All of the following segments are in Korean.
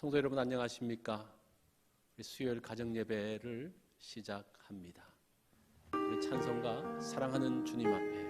성도 여러분 안녕하십니까? 수요일 가정 예배를 시작합니다. 찬송가 사랑하는 주님 앞에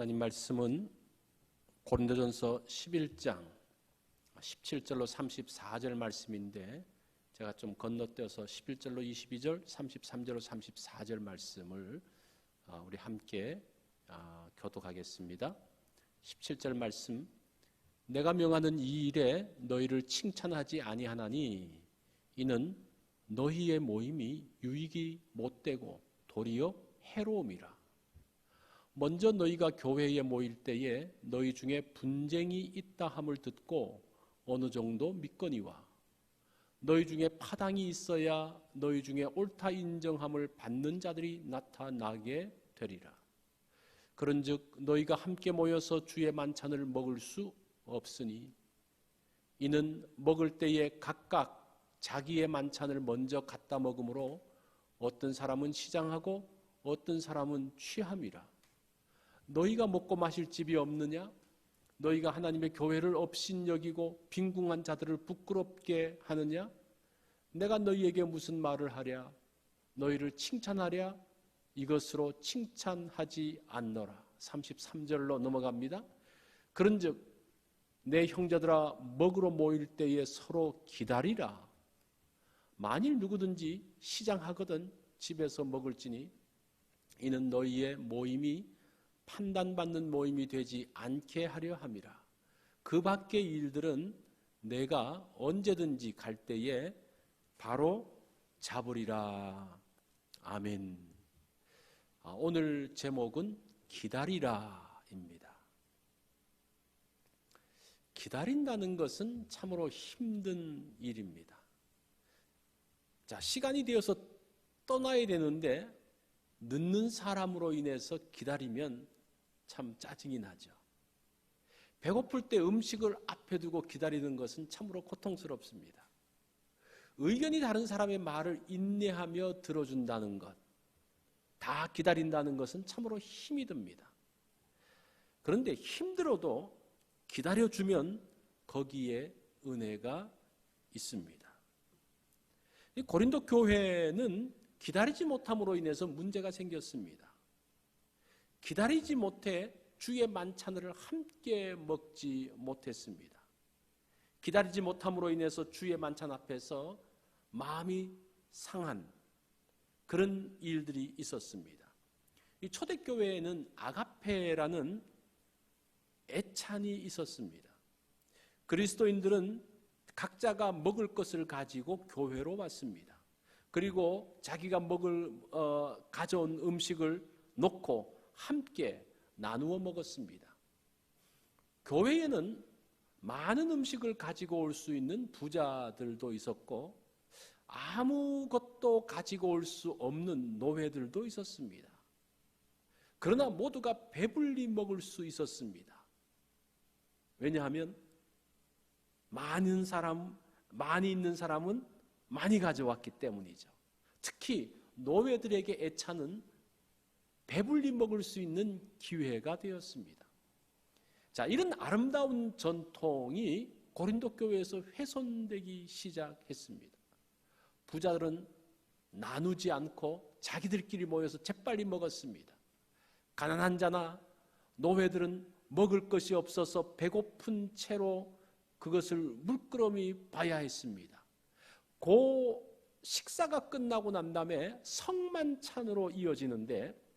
하나님 말씀은 고린도전서 11장 17절로 34절 말씀인데 제가 좀 건너뛰어서 11절로 22절, 33절로 34절 말씀을 아, 우리 함께 아, 교독하겠습니다. 17절 말씀 내가 명하는 이 일에 너희를 칭찬하지 아니하나니 이는 너희의 모임이 유익이 못되고 도리어 해로움이라 먼저 너희가 교회에 모일 때에 너희 중에 분쟁이 있다 함을 듣고 어느 정도 믿거니와 너희 중에 파당이 있어야 너희 중에 옳다 인정함을 받는 자들이 나타나게 되리라. 그런즉 너희가 함께 모여서 주의 만찬을 먹을 수 없으니 이는 먹을 때에 각각 자기의 만찬을 먼저 갖다 먹으므로 어떤 사람은 시장하고 어떤 사람은 취함이라. 너희가 먹고 마실 집이 없느냐? 너희가 하나님의 교회를 업신여기고 빈궁한 자들을 부끄럽게 하느냐? 내가 너희에게 무슨 말을 하랴? 너희를 칭찬하랴? 이것으로 칭찬하지 않노라. 33절로 넘어갑니다. 그런즉 내 형제들아 먹으러 모일 때에 서로 기다리라. 만일 누구든지 시장하거든 집에서 먹을지니 이는 너희의 모임이 판단받는 모임이 되지 않게 하려 함이라. 그 밖의 일들은 내가 언제든지 갈 때에 바로 잡으리라. 아멘. 아, 오늘 제목은 기다리라 기다림입니다. 기다린다는 것은 참으로 힘든 일입니다. 자, 시간이 되어서 떠나야 되는데 늦는 사람으로 인해서 기다리면 참 짜증이 나죠. 배고플 때 음식을 앞에 두고 기다리는 것은 참으로 고통스럽습니다. 의견이 다른 사람의 말을 인내하며 들어준다는 것, 다 기다린다는 것은 참으로 힘이 듭니다. 그런데 힘들어도 기다려주면 거기에 은혜가 있습니다. 이 고린도 교회는 기다리지 못함으로 인해서 문제가 생겼습니다. 기다리지 못해 주의 만찬을 함께 먹지 못했습니다. 기다리지 못함으로 인해서 주의 만찬 앞에서 마음이 상한 그런 일들이 있었습니다. 이 초대교회에는 아가페라는 애찬이 있었습니다. 그리스도인들은 각자가 먹을 것을 가지고 교회로 왔습니다. 그리고 자기가 먹을 어, 가져온 음식을 놓고 함께 나누어 먹었습니다. 교회에는 많은 음식을 가지고 올 수 있는 부자들도 있었고 아무것도 가지고 올 수 없는 노예들도 있었습니다. 그러나 모두가 배불리 먹을 수 있었습니다. 왜냐하면 많은 사람, 많이 있는 사람은 많이 가져왔기 때문이죠. 특히 노예들에게 애차는 배불리 먹을 수 있는 기회가 되었습니다. 자, 이런 아름다운 전통이 고린도 교회에서 훼손되기 시작했습니다. 부자들은 나누지 않고 자기들끼리 모여서 재빨리 먹었습니다. 가난한 자나 노예들은 먹을 것이 없어서 배고픈 채로 그것을 물끄러미 봐야 했습니다. 그 식사가 끝나고 난 다음에 성만찬으로 이어지는데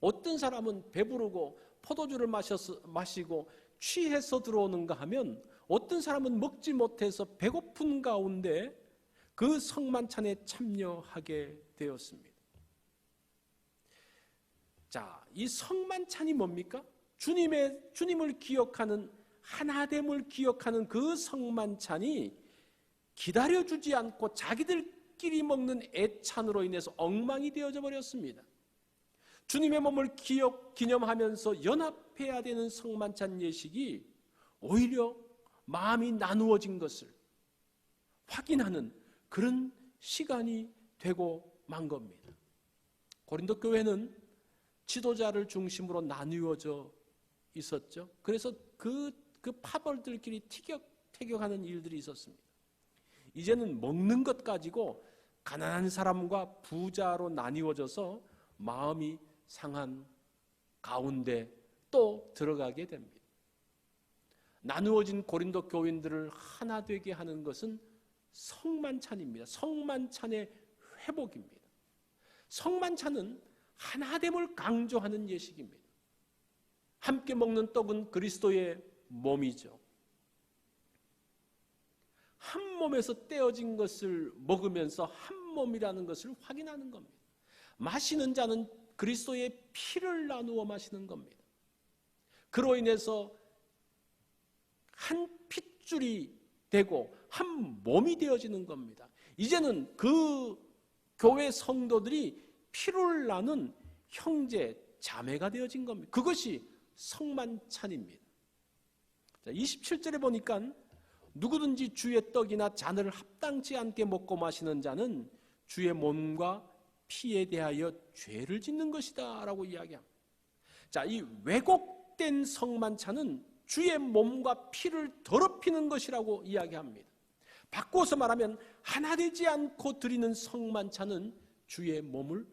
어떤 사람은 배부르고 포도주를 마셔서, 마시고 취해서 들어오는가 하면 어떤 사람은 먹지 못해서 배고픈 가운데 그 성만찬에 참여하게 되었습니다. 자, 이 성만찬이 뭡니까? 주님의 주님을 기억하는 하나됨을 기억하는 그 성만찬이 기다려 주지 않고 자기들끼리 먹는 애찬으로 인해서 엉망이 되어져 버렸습니다. 주님의 몸을 기억 기념하면서 연합해야 되는 성만찬 예식이 오히려 마음이 나누어진 것을 확인하는 그런 시간이 되고 만 겁니다. 고린도 교회는 지도자를 중심으로 나누어져 있었죠. 그래서 그, 그 파벌들끼리 티격, 태격하는 일들이 있었습니다. 이제는 먹는 것 가지고 가난한 사람과 부자로 나뉘어져서 마음이 상한 가운데 또 들어가게 됩니다. 나누어진 고린도 교인들을 하나 되게 하는 것은 성만찬입니다. 성만찬의 회복입니다. 성만찬은 하나됨을 강조하는 예식입니다. 함께 먹는 떡은 그리스도의 몸이죠. 한 몸에서 떼어진 것을 먹으면서 한 몸이라는 것을 확인하는 겁니다. 마시는 자는 그리스도의 피를 나누어 마시는 겁니다. 그로 인해서 한 핏줄이 되고 한 몸이 되어지는 겁니다. 이제는 그 교회 성도들이 피를 나눈 형제, 자매가 되어진 겁니다. 그것이 성만찬입니다. 자, 27절에 보니까 누구든지 주의 떡이나 잔을 합당치 않게 먹고 마시는 자는 주의 몸과 피에 대하여 죄를 짓는 것이다 라고 이야기합니다. 자, 이 왜곡된 성만찬은 주의 몸과 피를 더럽히는 것이라고 이야기합니다. 바꿔서 말하면 하나 되지 않고 드리는 성만찬은 주의 몸을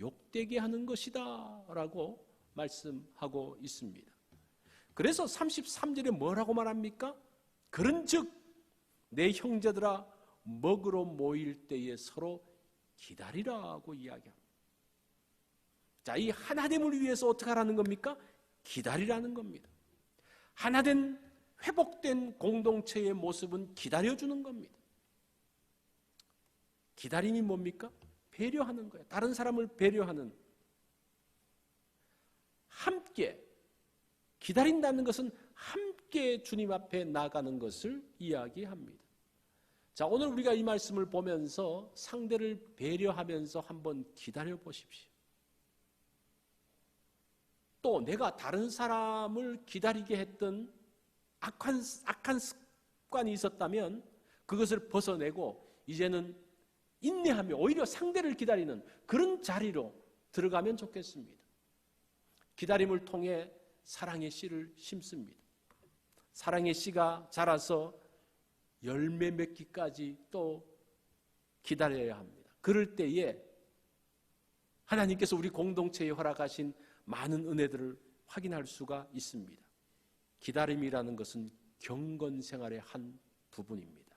욕되게 하는 것이다 라고 말씀하고 있습니다. 그래서 33절에 뭐라고 말합니까? 그런 즉 내 형제들아 먹으러 모일 때에 서로 기다리라고 이야기합니다. 자, 이 하나됨을 위해서 어떻게 하라는 겁니까? 기다리라는 겁니다. 하나된 회복된 공동체의 모습은 기다려주는 겁니다. 기다림이 뭡니까? 배려하는 거예요. 다른 사람을 배려하는 함께 기다린다는 것은 함께 주님 앞에 나가는 것을 이야기합니다. 자, 오늘 우리가 이 말씀을 보면서 상대를 배려하면서 한번 기다려 보십시오. 또 내가 다른 사람을 기다리게 했던 악한, 악한 습관이 있었다면 그것을 벗어내고 이제는 인내하며 오히려 상대를 기다리는 그런 자리로 들어가면 좋겠습니다. 기다림을 통해 사랑의 씨를 심습니다. 사랑의 씨가 자라서 열매 맺기까지 또 기다려야 합니다. 그럴 때에 하나님께서 우리 공동체에 허락하신 많은 은혜들을 확인할 수가 있습니다. 기다림이라는 것은 경건 생활의 한 부분입니다.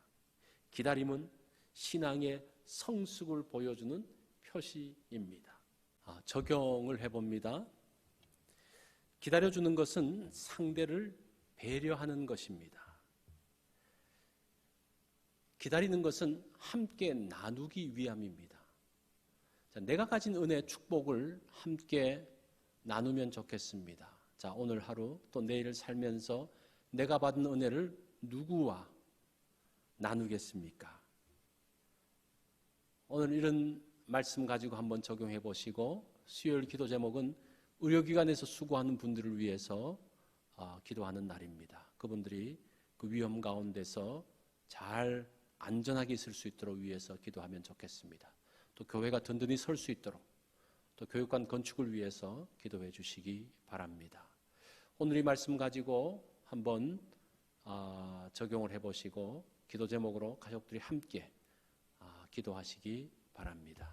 기다림은 신앙의 성숙을 보여주는 표시입니다. 아, 적용을 해봅니다. 기다려주는 것은 상대를 배려하는 것입니다. 기다리는 것은 함께 나누기 위함입니다. 자, 내가 가진 은혜, 축복을 함께 나누면 좋겠습니다. 자, 오늘 하루 또 내일을 살면서 내가 받은 은혜를 누구와 나누겠습니까? 오늘 이런 말씀 가지고 한번 적용해 보시고 수요일 기도 제목은 의료기관에서 수고하는 분들을 위해서 어, 기도하는 날입니다. 그분들이 그 위험 가운데서 잘 안전하게 있을 수 있도록 위해서 기도하면 좋겠습니다. 또 교회가 든든히 설 수 있도록 또 교육관 건축을 위해서 기도해 주시기 바랍니다. 오늘 이 말씀 가지고 한번 아, 적용을 해보시고 기도 제목으로 가족들이 함께 아, 기도하시기 바랍니다.